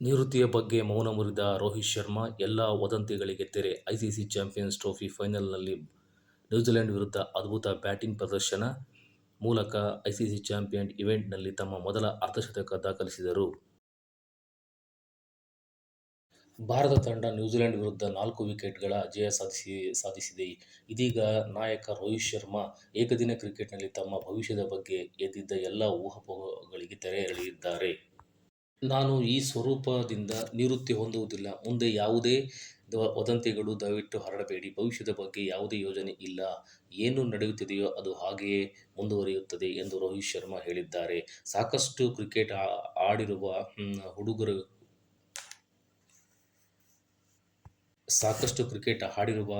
ನಿವೃತ್ತಿಯ ಬಗ್ಗೆ ಮೌನ ಮುರಿದ ರೋಹಿತ್ ಶರ್ಮಾ ಎಲ್ಲ ವದಂತಿಗಳಿಗೆ ತೆರೆ ಐಸಿಸಿ ಚಾಂಪಿಯನ್ಸ್ ಟ್ರೋಫಿ ಫೈನಲ್ನಲ್ಲಿ ನ್ಯೂಜಿಲೆಂಡ್ ವಿರುದ್ಧ ಅದ್ಭುತ ಬ್ಯಾಟಿಂಗ್ ಪ್ರದರ್ಶನ ಮೂಲಕ ಐಸಿಸಿ ಚಾಂಪಿಯನ್ ಇವೆಂಟ್ನಲ್ಲಿ ತಮ್ಮ ಮೊದಲ ಅರ್ಧಶತಕ ದಾಖಲಿಸಿದರು. ಭಾರತ ತಂಡ ನ್ಯೂಜಿಲೆಂಡ್ ವಿರುದ್ಧ ನಾಲ್ಕು ವಿಕೆಟ್ಗಳ ಜಯ ಸಾಧಿಸಿ, ಸಾಧಿಸಿದೆ. ಇದೀಗ ನಾಯಕ ರೋಹಿತ್ ಶರ್ಮಾ ಏಕದಿನ ಕ್ರಿಕೆಟ್ನಲ್ಲಿ ತಮ್ಮ ಭವಿಷ್ಯದ ಬಗ್ಗೆ ಎದ್ದಿದ್ದ ಎಲ್ಲ ಊಹಾಪೋಹಗಳಿಗೆ ತೆರೆ ಎಳೆದಿದ್ದಾರೆ. "ನಾನು ಈ ಸ್ವರೂಪದಿಂದ ನಿವೃತ್ತಿ ಹೊಂದುವುದಿಲ್ಲ. ಮುಂದೆ ಯಾವುದೇ ವದಂತಿಗಳು ದಯವಿಟ್ಟು ಹರಡಬೇಡಿ. ಭವಿಷ್ಯದ ಬಗ್ಗೆ ಯಾವುದೇ ಯೋಜನೆ ಇಲ್ಲ. ಏನು ನಡೆಯುತ್ತಿದೆಯೋ ಅದು ಹಾಗೆಯೇ ಮುಂದುವರಿಯುತ್ತದೆ' ಎಂದು ರೋಹಿತ್ ಶರ್ಮಾ ಹೇಳಿದ್ದಾರೆ. ಸಾಕಷ್ಟು ಕ್ರಿಕೆಟ್ ಆಡಿರುವ ಹುಡುಗರು ಸಾಕಷ್ಟು ಕ್ರಿಕೆಟ್ ಆಡಿರುವ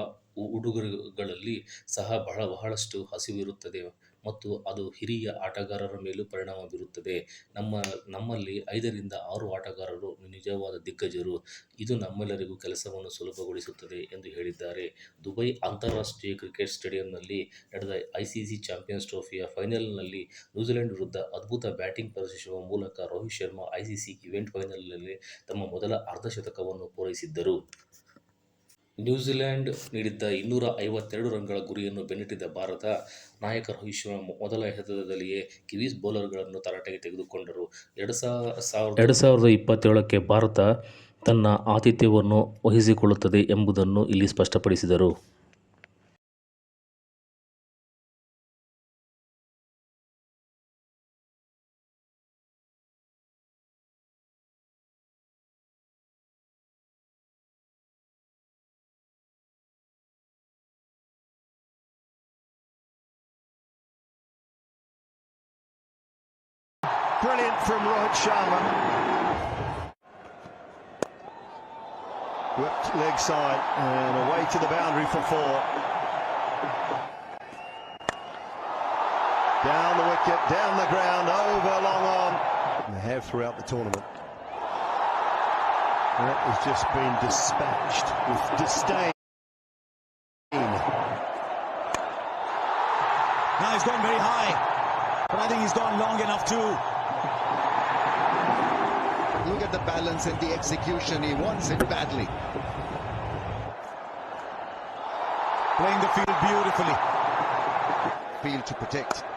ಹುಡುಗರುಗಳಲ್ಲಿ ಸಹ ಬಹಳ, ಬಹಳಷ್ಟು ಹಸಿವು ಇರುತ್ತದೆ ಮತ್ತು ಅದು ಹಿರಿಯ ಆಟಗಾರರ ಮೇಲೂ ಪರಿಣಾಮ ಬೀರುತ್ತದೆ. ನಮ್ಮ, ನಮ್ಮಲ್ಲಿ ಐದರಿಂದ ಆರು ಆಟಗಾರರು ನಿಜವಾದ ದಿಗ್ಗಜರು. ಇದು ನಮ್ಮೆಲ್ಲರಿಗೂ ಕೆಲಸವನ್ನು ಸುಲಭಗೊಳಿಸುತ್ತದೆ ಎಂದು ಹೇಳಿದ್ದಾರೆ. ದುಬೈ ಅಂತಾರಾಷ್ಟ್ರೀಯ ಕ್ರಿಕೆಟ್ ಸ್ಟೇಡಿಯಂನಲ್ಲಿ ನಡೆದ ಐಸಿಸಿ ಚಾಂಪಿಯನ್ಸ್ ಟ್ರೋಫಿಯ ಫೈನಲ್ನಲ್ಲಿ ನ್ಯೂಜಿಲೆಂಡ್ ವಿರುದ್ಧ ಅದ್ಭುತ ಬ್ಯಾಟಿಂಗ್ ಪ್ರದರ್ಶಿಸುವ ಮೂಲಕ ರೋಹಿತ್ ಶರ್ಮಾ ಐಸಿಸಿ ಇವೆಂಟ್ ಫೈನಲ್ನಲ್ಲಿ ತಮ್ಮ ಮೊದಲ ಅರ್ಧಶತಕವನ್ನು ಪೂರೈಸಿದರು. ನ್ಯೂಜಿಲ್ಯಾಂಡ್ ನೀಡಿದ್ದ ಇನ್ನೂರ ಐವತ್ತೆರಡು ರನ್ಗಳ ಗುರಿಯನ್ನು ಬೆನ್ನಟ್ಟಿದ್ದ ಭಾರತ, ನಾಯಕ ರೋಹಿತ್ ಶರ್ಮಾ ಮೊದಲ ಎಸೆತದಲ್ಲಿಯೇ ಕಿವೀಸ್ ಬೌಲರ್ಗಳನ್ನು ತರಾಟೆಗೆ ತೆಗೆದುಕೊಂಡರು. ಎರಡು ಸಾವಿರದ ಇಪ್ಪತ್ತೇಳಕ್ಕೆ ಭಾರತ ತನ್ನ ಆತಿಥ್ಯವನ್ನು ವಹಿಸಿಕೊಳ್ಳುತ್ತದೆ ಎಂಬುದನ್ನು ಇಲ್ಲಿ ಸ್ಪಷ್ಟಪಡಿಸಿದರು. Brilliant from Rohit Sharma. Whipped leg side and away to the boundary for four. Down the wicket, down the ground, over long on. They have throughout the tournament. That has just been dispatched with disdain. Now he's gone very high, but I think he's gone long enough too. Look at the balance and the execution. He wants it badly. Playing the field beautifully. Field to protect.